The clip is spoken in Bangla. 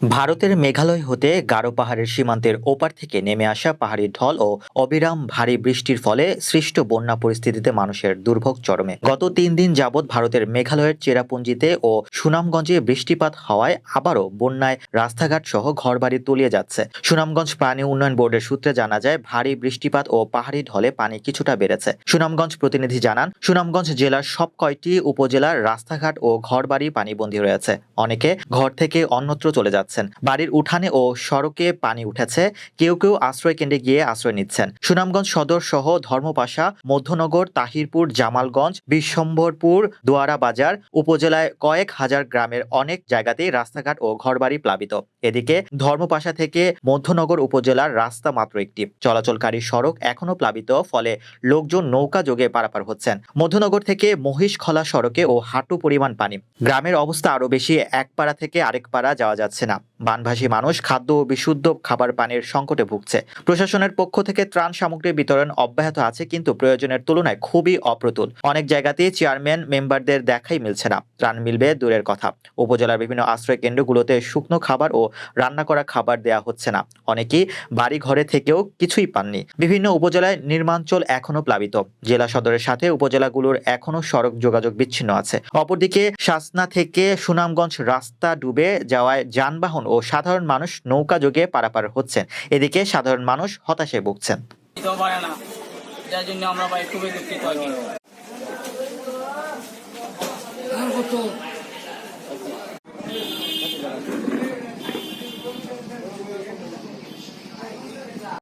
ভারতের মেঘালয় হতে গারো পাহাড়ের সীমান্তের ওপার থেকে নেমে আসা পাহাড়ি ঢল ও অবিরাম ভারী বৃষ্টির ফলে সৃষ্ট বন্যা পরিস্থিতিতে মানুষের দুর্ভোগ চরমে। গত তিন দিন যাবৎ ভারতের মেঘালয়ের চেরাপুঞ্জিতে ও সুনামগঞ্জে বৃষ্টিপাত হওয়ায় আবারও বন্যায় রাস্তাঘাট সহ ঘরবাড়ি তলিয়ে যাচ্ছে। সুনামগঞ্জ পানি উন্নয়ন বোর্ডের সূত্রে জানা যায়, ভারী বৃষ্টিপাত ও পাহাড়ি ঢলে পানি কিছুটা বেড়েছে। সুনামগঞ্জ প্রতিনিধি জানান, সুনামগঞ্জ জেলার সব কয়টি উপজেলার রাস্তাঘাট ও ঘরবাড়ি পানিবন্দী রয়েছে। অনেকে ঘর থেকে অন্যত্র চলে যাচ্ছেন। বাড়ির উঠানে ও সড়কে পানি উঠেছে। কেউ কেউ আশ্রয় কেন্দ্রে গিয়ে আশ্রয় নিচ্ছেন। সুনামগঞ্জ সদর সহ ধর্মপাশা, মধ্যনগর, তাহিরপুর, জামালগঞ্জ বিশ্বম্বরপুর দোয়ারা বাজার উপজেলায় কয়েক হাজার গ্রামের অনেক জায়গাতেই রাস্তাঘাট ও ঘরবাড়ি প্লাবিত। এদিকে ধর্মপাশা থেকে মধ্যনগর উপজেলার রাস্তা মাত্র একটি। চলাচলকারী সড়ক এখনও প্লাবিত, ফলে লোকজন নৌকা যোগে পারাপার হচ্ছেন। মধ্যনগর থেকে মহিষখলা সড়কে ও হাঁটু পরিমাণ পানি। গ্রামের অবস্থা আরও বেশি। এক পাড়া থেকে আরেক পাড়া যাওয়া যাচ্ছে না। 대답 বানভাসী মানুষ খাদ্য ও বিশুদ্ধ খাবার পানির সংকটে ভুগছে। প্রশাসনের পক্ষ থেকে ত্রাণ সামগ্রী বিতরণ অব্যাহত আছে, কিন্তু প্রয়োজনের তুলনায় খুবই অপ্রতুল। অনেক জায়গাতেই চেয়ারম্যান মেম্বারদের দেখাই মিলছে না। ত্রাণ মিলবে দূরের কথা। উপজেলার বিভিন্ন আশ্রয় কেন্দ্রগুলোতে শুকনো খাবার ও রান্না করা খাবার দেয়া হচ্ছে না। অনেকেই বাড়ি ঘরে থেকেও কিছুই পাননি। বিভিন্ন উপজেলায় নির্মাঞ্চল এখনও প্লাবিত। জেলা সদরের সাথে উপজেলাগুলোর এখনও সড়ক যোগাযোগ বিচ্ছিন্ন আছে। অপরদিকে শাসনা থেকে সুনামগঞ্জ রাস্তা ডুবে যাওয়ায় যানবাহন ও সাধারণ মানুষ নৌকা যোগে পারাপার হচ্ছেন। এদিকে সাধারণ মানুষ হতাশে ভুগছেন। যার জন্য আমরা ভাই খুবই দুঃখিত।